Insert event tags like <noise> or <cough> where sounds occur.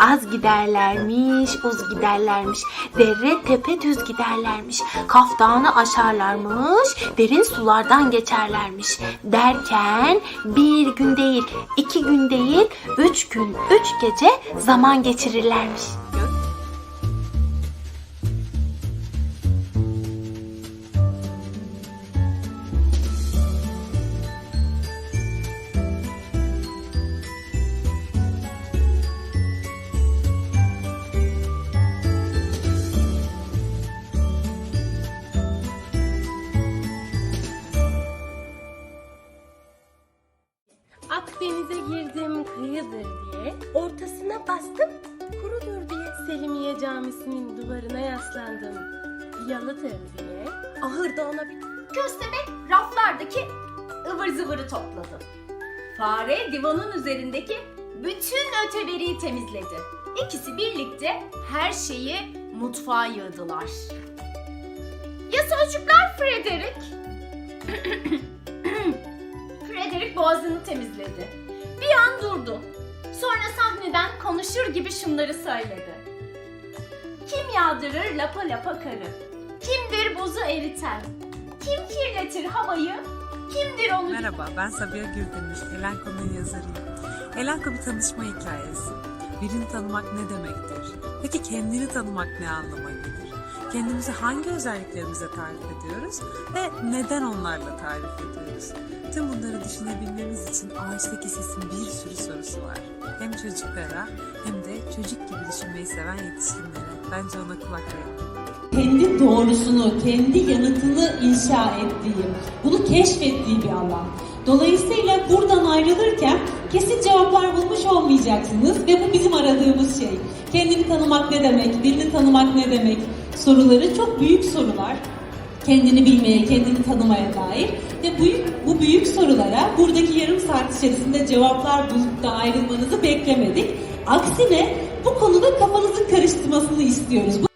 Az giderlermiş, uz giderlermiş. Dere tepe düz giderlermiş. Kaftanı aşarlarmış, derin sulardan geçerlermiş. Derken bir gün değil, iki gün değil, üç gün, üç gece zaman geçirirlermiş. Akdeniz'e girdim kıyıdır diye, ortasına bastım kurudur diye. Selimiye Camisi'nin duvarına yaslandım, yalıdır diye. Ahırda ona bir Köstebek raflardaki ıvır zıvırı topladı. Fare divanın üzerindeki bütün öteberiyi temizledi. İkisi birlikte her şeyi mutfağa yığdılar. Ya sözcükler Frederick? <clears throat> Boğazını temizledi. Bir an durdu. Sonra sahneden konuşur gibi şunları söyledi. Kim yağdırır lapa lapa karı? Kimdir buzu eriten? Kim kirletir havayı? Kimdir onu Merhaba, ben Sabiha Gürdemiş, Elanko'nun yazarıyım. Elanko bir tanışma hikayesi. Birini tanımak ne demektir? Peki kendini tanımak ne anlama gelir? Kendimizi hangi özelliklerimize tarif ediyoruz ve neden onlarla tarif ediyoruz? Tüm bunları düşünebilmemiz için ağaçtaki sesin bir sürü sorusu var. Hem çocuklara hem de çocuk gibi düşünmeyi seven yetişkinlere. Bence ona kulak verin. kendi doğrusunu, kendi yanıtını inşa ettiği, bunu keşfettiği bir alan. Dolayısıyla buradan ayrılırken kesin cevaplar bulmuş olmayacaksınız ve bu bizim aradığımız şey. Kendini tanımak ne demek, birini tanımak ne demek soruları çok büyük sorular. Kendini bilmeye, kendini tanımaya dair ve büyük, bu büyük sorulara buradaki yarım saat içerisinde cevaplar bulup da ayrılmanızı beklemedik. Aksine bu konuda kafanızın karıştırmasını istiyoruz.